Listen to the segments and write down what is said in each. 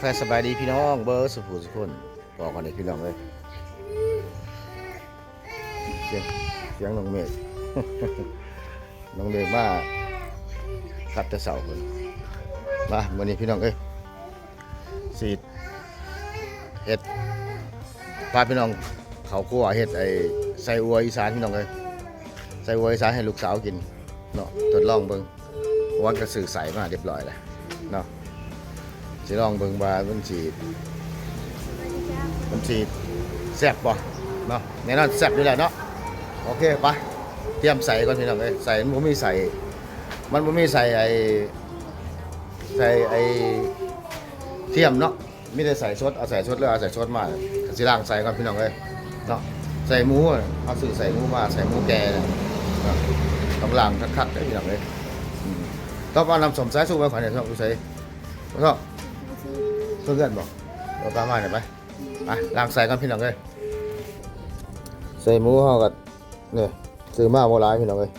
แฟนสบายดีพี่น้องเบอร์สุภูสุคนบอกกันเลยพี่น้องเลยเสียงเสียงน้องเมฆน้องเมฆมาขัดแตะเสาคนมาวันนี้พี่น้องเอ้ยสีเห็ดพาพี่น้องเขาคั่วเห็ดไอ้ใส่อัวอีสานพี่น้องเลยใส่อัวอีสานให้ลูกสาวกินเนาะทดลองเบิ่งวันกระสือใสมาเรียบร้อยแล้วเนาะ สิลองเบิ่งว่ามันสิมันสิแซ่บบ่เนาะแน่นอนแซ่บอยู่แล้วเนาะโอเคไปเตรียมใส่ก่อนพี่น้องเอ้ยใส่มันบ่มีใส่ มันบ่มีใส่ไอ้ใส่ไอ้เทียมเนาะมีแต่ใส่สดเอาใส่สดแล้วเอาใส่สดมาก็สิล้างใส่ก่อนพี่น้องเอ้ยเนาะใส่หมูอะเอาซื้อใส่หมูมาใส่หมูแก่เนี่ยเนาะต้องล้างคักๆเลยพี่น้องเอ้ยอืมต้องเอาน้ำส้มสายสู้ไว้ก่อนเนี่ยต้องเอาใส่ต้อง เพื่อนบอกเราตามมาหน่อยไปไปล้างใส่กันพี่น้องเลยใส่หมูห่อกับเนี่ยซื้อมาโบราณพี่น้องเลย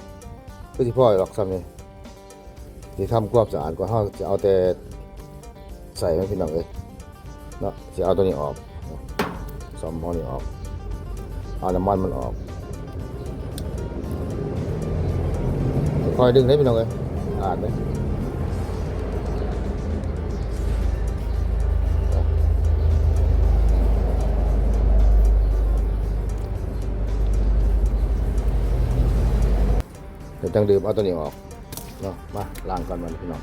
เพื่อที่พ่อหรอกซ้ำนี่ที่ทำความสะอาดกว่าห่อจะเอาแต่ใส่ไว้พี่น้องเลยเนาะจะเอาตัวนี้ออกสอมห่อนี้ออกเอาน้ำมันมันออกคอยดึงได้พี่น้องเลยอ่านไหม จังดื่มเอาตัวนี้ออกเนาะมาล้างก่อนมันพี่น้อง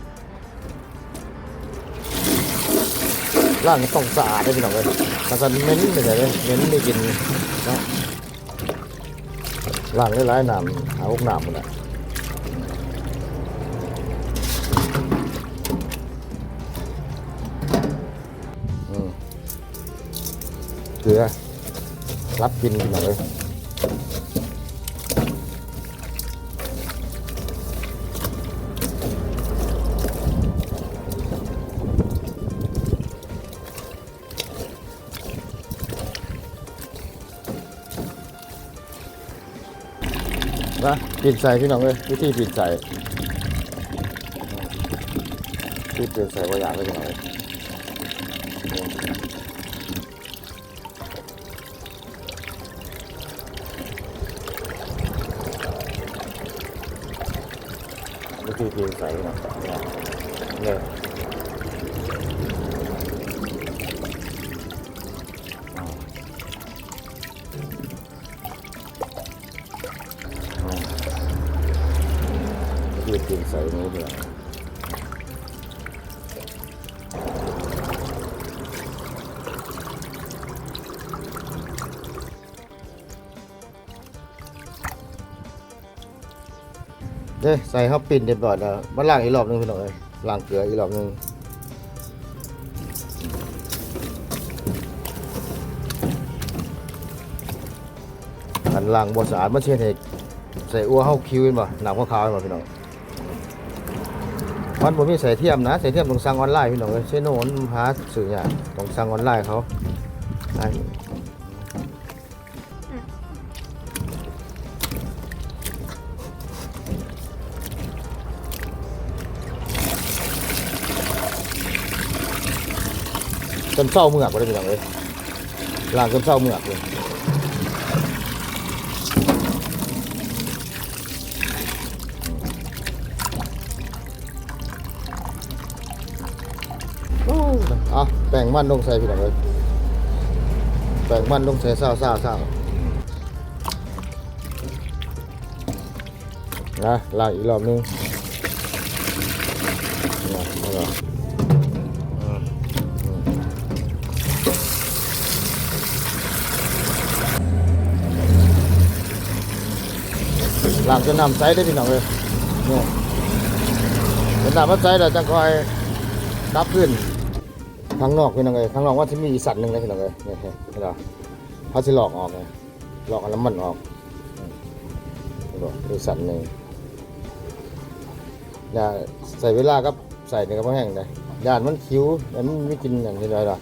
ล้างต้องสะอาดด้วยพี่น้องเลยถ้าสันเหม็นไม่ใช่เลยเหม็นไม่กินเนาะล้างได้หลายน้ำหาพวกน้ำหมดเลยอืมเกลือรับกินพี่น้องเลย ปิดใส่พี่น้องเลยวิธีปิดใส่ปิดเตือนใส่ว่าอย่างเลยพี่น้องเลยวิธีปีนใส่พี่น้องเนี่ย ด้ใส่ข้าวปิ้นเรียบร้อยแล้วมาล้างอีกรอบหนึงพี่น้องเอ้ยล้างเกลืออีกรอบหนึงอันล้างบ่สะอาดมันเช่นให้ใส่อัวเฮาคิวเห็นบ่หนังข้าวๆเห็นบ่พี่น้องมันบ่มีใส่เทียมนะใส่เทียมต้องสั่งออนไลน์พี่น้องเอ้ยเซโนมันหาซื้อยากต้องสั่งออนไลน์เขา จนเศร้าเมือกบ่ได้พี่น้องเอ้ยล้างจนเศร้าเมือกเลยเอาแป้งมันลงใส่พี่น้องเลยแป้งมันลงใส่ซ่าซ่าซ่านะล้างอีกรอบนึง ล้างจนน้ำใสได้พี่น้องเลยเนี่ยจนน้ำมันใสแล้วจังคอยดับขึ้นข้างนอกพี่น้องเอ้ยข้างนอกว่าที่มีอีสัตว์หนึ่งนะพี่น้องเอ้ยเนี่ยเห็นไหมเขาจะหลอกออกเลยหลอกน้ำมันออกนี่บอกอีสัตว์หนึ่งอย่าใส่เวลากับใส่ในกระเพาะแห้งเลยยานมันคิ้วแต่มันไม่กินอย่างที่ไรหรอก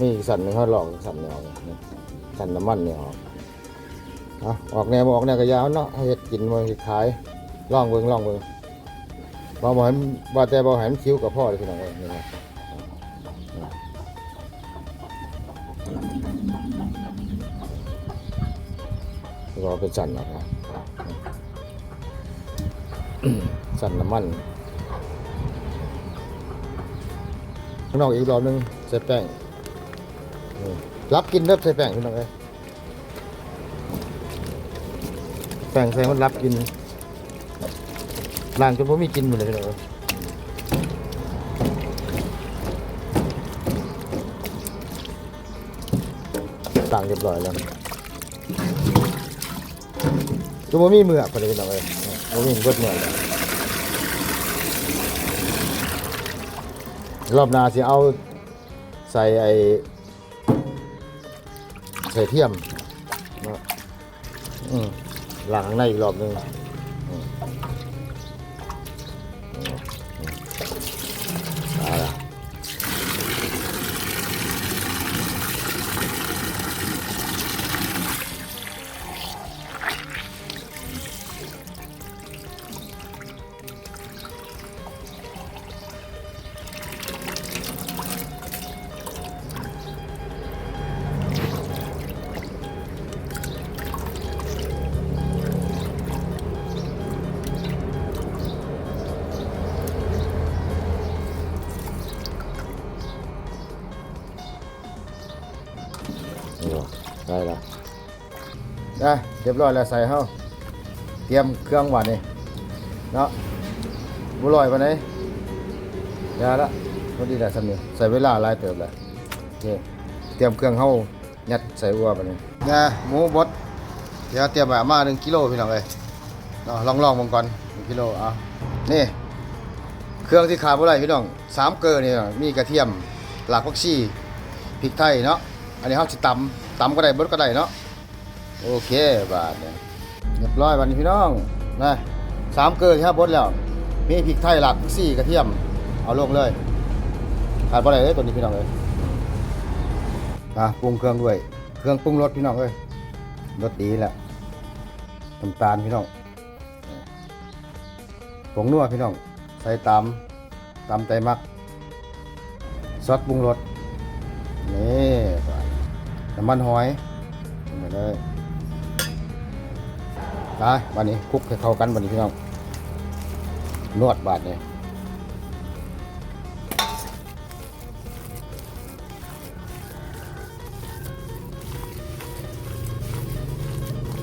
นี่อีสัตว์หนึ่งเขาหลอกสัตว์หนึ่งออกนี่สัตว์น้ำมันเนี่ยออก อะออกแนวออกแนวกระยาวเนาะให้เฮ็ดกินมาขายล่องเบิงล่องเบิงบ่ห้มันบ่แต่บ่ให้มันคิ้วกับพ่อเลยพี่น้องเอ้ยนี่นะรอเป็นสันนะครับสันน้ำมันข้างนอกอีกรอบหนึงใส่แป้งรับกินเด้อใส่แป้งพี่น้องเอ้ย แป้งใส่มันรับกินล้างจนผมมีกินหมดเลยพี่น้องเอ้ยต่างเรียบร้อยแล้วจนผมมีมือไปเลยพี่น้องเอ้ยผมมีเบิดมือแล้วรอบหน้าสิเอาใส่ไอใส่เทียมนาะอืม หลังในอีกรอบหนึ่ง ได้แล้วได้เรียบร้อยแล้วใส่เฮาเตรียมเครื่องหวานนี่เนาะบุลอยปานไหนยาละพอดีแล้สำนี้ใส่เวลาหลายเติบแล้วโอเคเตรียมเครื่องเฮายัดใส่อัวไปนนี้ยาหมูบดเดี๋ยวเตรียมแบบมา1กิโลพี่น้องเอ้ยเนาะลองๆมงก่อน1กิโลเอานี่เครื่องที่ขาดบ่ได้พี่น้องสามเกลือนี่มีกระเทียมหลากผักชีพริกไทยเนาะอันนี้เขาสิตำ ตำก็ได้บดก็ได้เนาะโอเคบาทเนี่ยเรียบร้อยวันนี้พี่น้องนะสามเกลือที่ครับบดแล้วมีพริกไทยหลักสี่กระเทียม เอาลงเลยขาดบ่ได้เลยตัวนี้พี่น้องเลยอะปรุงเครื่องด้วย เครื่องปรุงรสพี่น้องเลยรสดีแหละน้ำตาลพี่น้องผงนัวพี่น้อง ใส่ตำตำไตมักซอสปรุงรสนี่ น้ำมันหอยมาเลยไปวันนี้คลุกให้เข้ากันวันนี้พี่น้องนวดบาดเนี่ย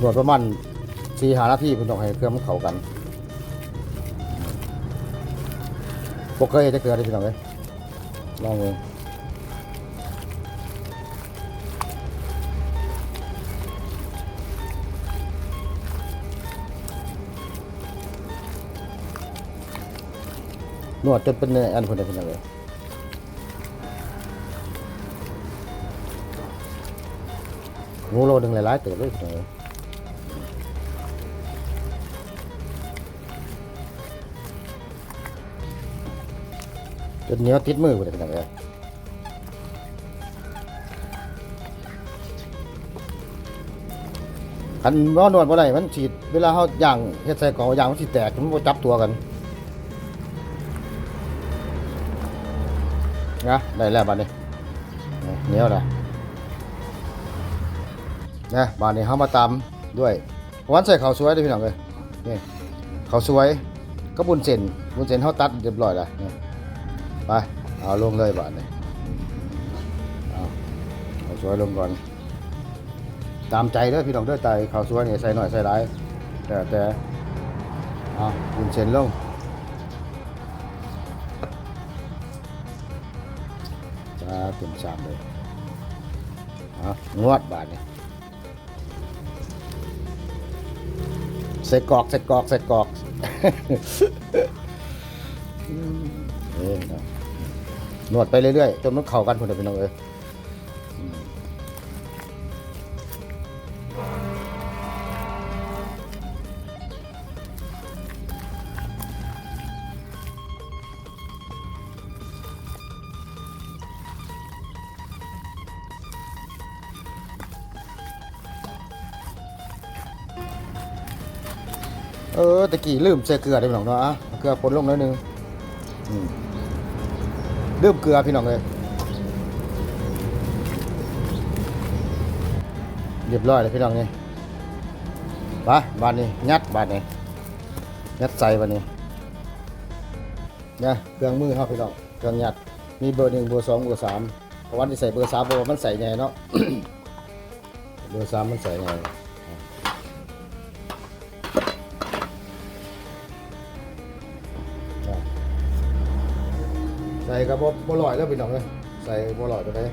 นวดประมาณสี่หานาทีพี่น้องให้เครื่องมันเข้ากันปกเคยจะเกลือได้พี่น้องเลยลองเนวดจนเป็นอันคนเดียวเป็นยังไงงูโลดึงหลายๆตัวเลยพี่น้องเอ้ยจนเหนียวติดมือไปเลยพี่น้องเอ้ยคันว่านวดบ่ได้มันฉีดเวลาเฮาย่างเฮ็ดใส่กอย่างมันสิแตกมันบ่จับตัวกัน นะได้แล้วบานนี้เหนียวเลยนะบานนี้เขามาตำด้วยวันใส่ข้าวสวยด้วยพี่น้องเลยนี่ข้าวสวยก็บุญเส้นบุญเส้นเขาตัดเรียบร้อยแล้วไปเอาลงเลยบานนี้เอาข้าวสวยลงก่อนตามใจเด้อพี่น้องเด้อใจข้าวสวยเนี่ยใส่หน่อยใส่หลายแต่แต่เอาบุญเส้นลง จ้าเต็มชามเลยเอางวดบาทนี่ใส่กอกใส่กอกใส่กอกเอ้ยเนวดไปเรื่อยๆจนมันเข้ากันคนเดียวไปน้องเอ้ย เออตะกี้ลืมใส่เกลือได้พี่น้องเนาะเกลือปนลงน่อยนึงอืมลืมเกลือพี่น้องเลยเรียบร้อยเลยพี่น้องนี่ไปบานนี้ยัดบานนี้ยัดใส่บานนี้เนี่ยเครื่องมือครับพี่น้องเครื่องยัดมีเบอร์หนึ่งเบอร์สองเบอร์สามเพราะวันที่ใส่เบอร์สามเพราะว่ามันใส่ไงเนาะเบอร์สามมันใส่ไง ส่กระบอกบัวลอยแล้วพี่น้องเลยใส่บัวลอยไปเลย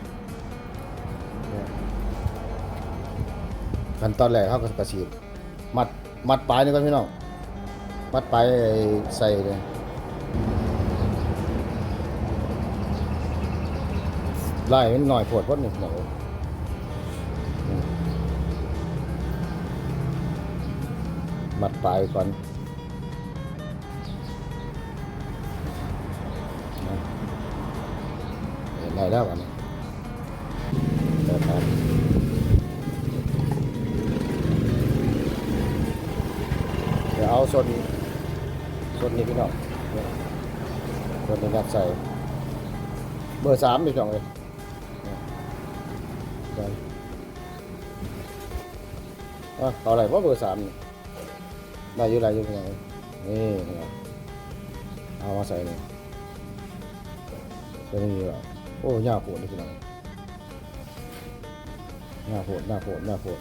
ขั้นตอนแรกเขาก็กระสีบมัดมัดปลายนี่ก่อนพี่น้องมัดปลายใส่เลยไล่มันหน่อยปวดพดหนึ่งหน่อยอืมมัดปลายก่อน ได้แล้วกันได้ครับเดี๋ยวเอาส่วนส่วนนี้พี่น้องส่วนนี้ยัดใส่เบอร์สามพี่น้องเลยเอาอะไรว่าเบอร์สามนี่ได้อยู่ไรอยู่พี่น้องนี่เอามาใส่นี่ตัวนี้ว่ะ โอ้ยาโหดเลยพี่น้องยาโผล่ยาโผล่ยาโหด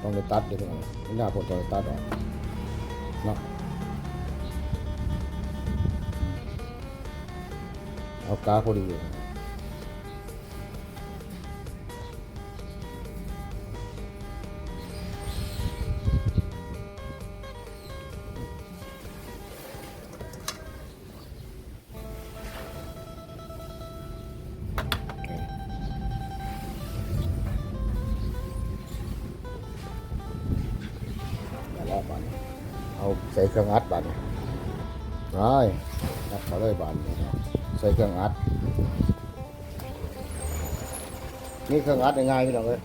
ต้องไปตัดเดี๋ยวพี่น้องยาโหดต้องไปตัดออกเนาะเอากาพอดีเลย ส่เครื่องอัดบันนี้ได้อัดเขาเลยบานนี้เนใส่เครื่องอัด นี่เครื่องอัดง่ายๆพี่น้องเลย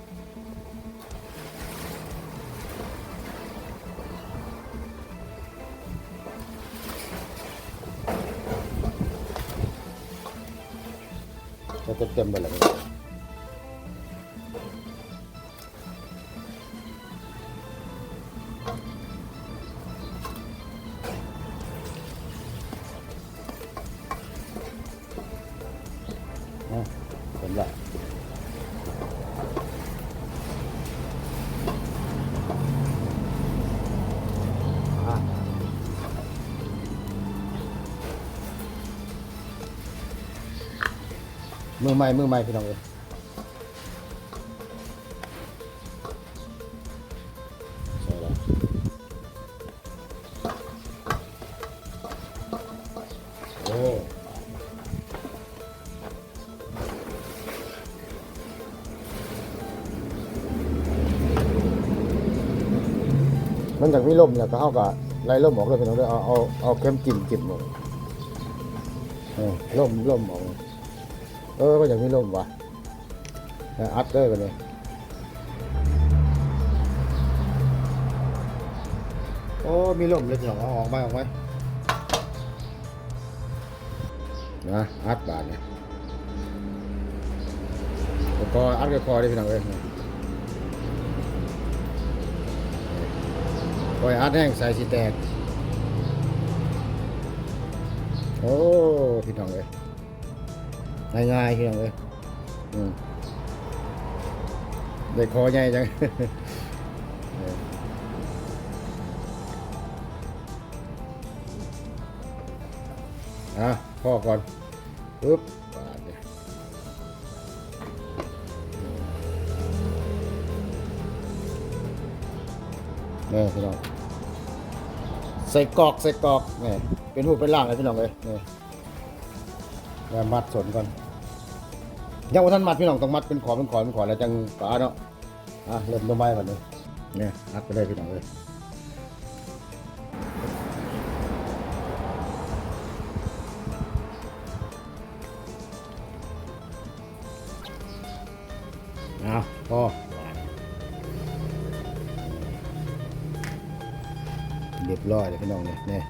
มือใหม่มือใหม่พี่น้องเอ้ยใช่แล้วโอ้มันจากมีลมแล้วก็เข้ากับไล่ลมออกเลยพี่น้องเด้อเอาเอาเอาเข็มจิ้มจิ้มออกเออลมลมออก เออก็อย่างมีลมว่ะแล้วอัดเลยกันเลยโอ้ มีลมเลยพี่น้องเอาออกมาออกมานะอัดบาดเนี่ยแล้วก็อัดกับคอได้พี่น้องเอ้ยปล่อยอัดแห้งใส่สีแตก โอ้ พี่น้องเลย ง่ายๆพี่น้องเลยอืมได้คอใหญ่จังอะพ่อก่อนปึ๊บบาดเนี่ยนี่พี่น้องใส่กรอกใส่กรอกนี่เป็นหูเป็นล่างเลยพี่น้องเลยนี่แล้วมัดสนก่อน ยังว่าท่านมัดพี่น้องต้องมัดเป็นขอเป็นขอเป็นขอแล้วจังปาเนาะอะเริ่มต้นไม้ก่อนเลยเนี่ยมัดไปเลยพี่น้องเลยเอาพอเรียบร้อยเลยพี่น้องเนี่ยเนี่ย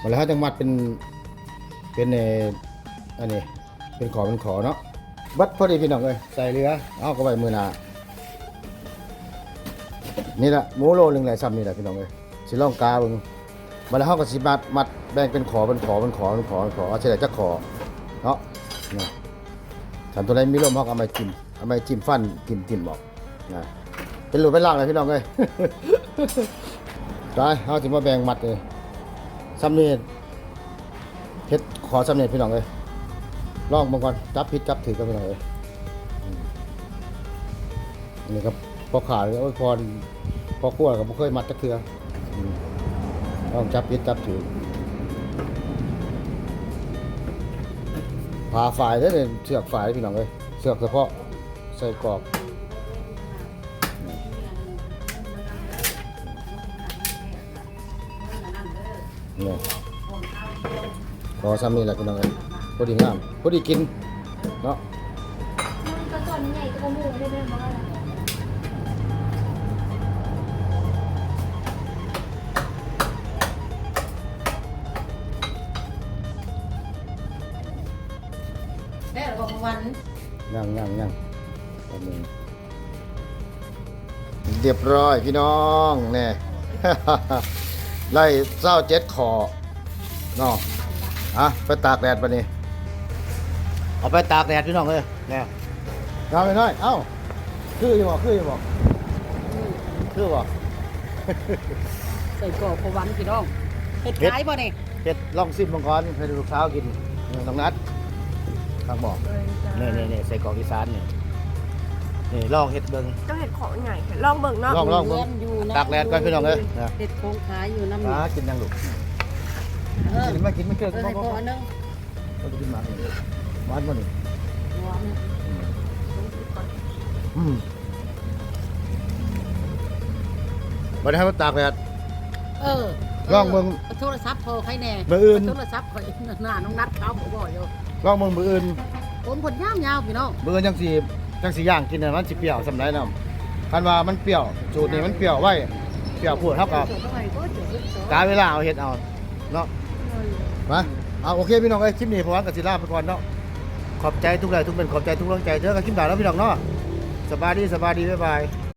มาแล้วเขาจังมัดเป็นเป็นเอออันนี้เป็นขอเป็นขอเนาะ บัดพอดีพี่น้องเลยใส่เรือเอาก็ไปมือหนานี่แหละหมูโลหนึงแหละซ้ำนี่แหละพี่น้องเลยสิล่องกาบิ่งมาแล้วเฮาก็สิมัดมัดแบ่งเป็นขอเป็นขอเป็นขอเป็นขอเป็นขอเอาเฉลี่ยจักขอเนาะนี่ถ้าตัวใดมีลมเฮาก็เอามาจิ้มเอามาจิ้มฟันจิ้มจิ้มออกนะเป็นรูปเป็นร่างเลยพี่น้องเลยได้เฮาสิมาแบ่งมัดเลยซ้ำนี่เฮ็ดขอซ้ำนี่พี่น้องเลย ลองมาก่อนจับผิดจับถือกันไปหน่อยนี่ครับพอขาดโอ้ยพอพอขั้วกับพอเคยมัดตะเคืออืมลองจับผิดจับถือผ่าฝ่ายได้เลยเสือกฝ่ายพี่น้องเลยเสือกเฉพาะใส่กรอบนี่พอซ้ำนี่แหละพี่น้องเลย พอดีงามพอดีกินเนาะมันก็ตอนใหญ่ก็มูได้ไหมบ้างแม่บอกวันย่างย่างย่างแป๊บนึงเรียบร้อยพี่น้องแน่ไล่เศร้าเจ็ดขอเนาะอะไปตากแดดปะนี่ เอาไปตากแดดพี่น้องเลยแน่เอาไปหน่อย เอ้า คืออยู่บ่คืออยู่บ่คือบ่ใส่กรอบพวันพี่น้องเห็ดเฮ็ด ขายบ่เนี่ยเฮ็ดลองซิมมังกรให้ลูกสาวกินนี่น้องนัดครับบอกนี่นี่นี่ใส่กรอกอีสานนี่นี่ลองเฮ็ดเบิ่งต้องเห็นของใหญ่ลองเบิ่งเนาะลองลองเบิ่งอยู่นะตากแดดก่อนพี่น้องเอ้ยนะ เห็ดโคงขายอยู่น้ำหมานักกินยังลูกเออกินมากินไม่เกินเออบ่ให้บ่พอบ่อันนึงเราจะกินหมาเนี่ย หวานบ่นี่หัวมันอืมบ่ได้ให้มันตากแดด เออลองเบิ่งโทรศัพท์โทรใครแน่มื้ออื่น โทรศัพท์ข่อยหน้าน้องนัดเขาบอกบ่อยู่ลองเบิ่งมื้ออื่นผมผลยาวๆพี่น้องมื้ออื่นจังสิจังสิย่างกินน่ะมันสิเปรี้ยวสำไรนํคันว่ามันเปรี้ยวสูตรนี้มันเปรี้ยวไว้เปรี้ยวพูดเท่ากับจดเอาไว้ก็จดจดกาเวลาเอาเฮ็ดเอาเนาะ มาเอาโอเคพี่น้องเอ้ยคลิปนี้พอวันกับสิลาไปก่อนเนาะ ขอบใจทุกไลค์ทุกเป็นขอบใจทุกกำลังใจเด้อกับคลิปด่าแล้วพี่น้องเนาะสบายดีสบายดีบ๊ายบาย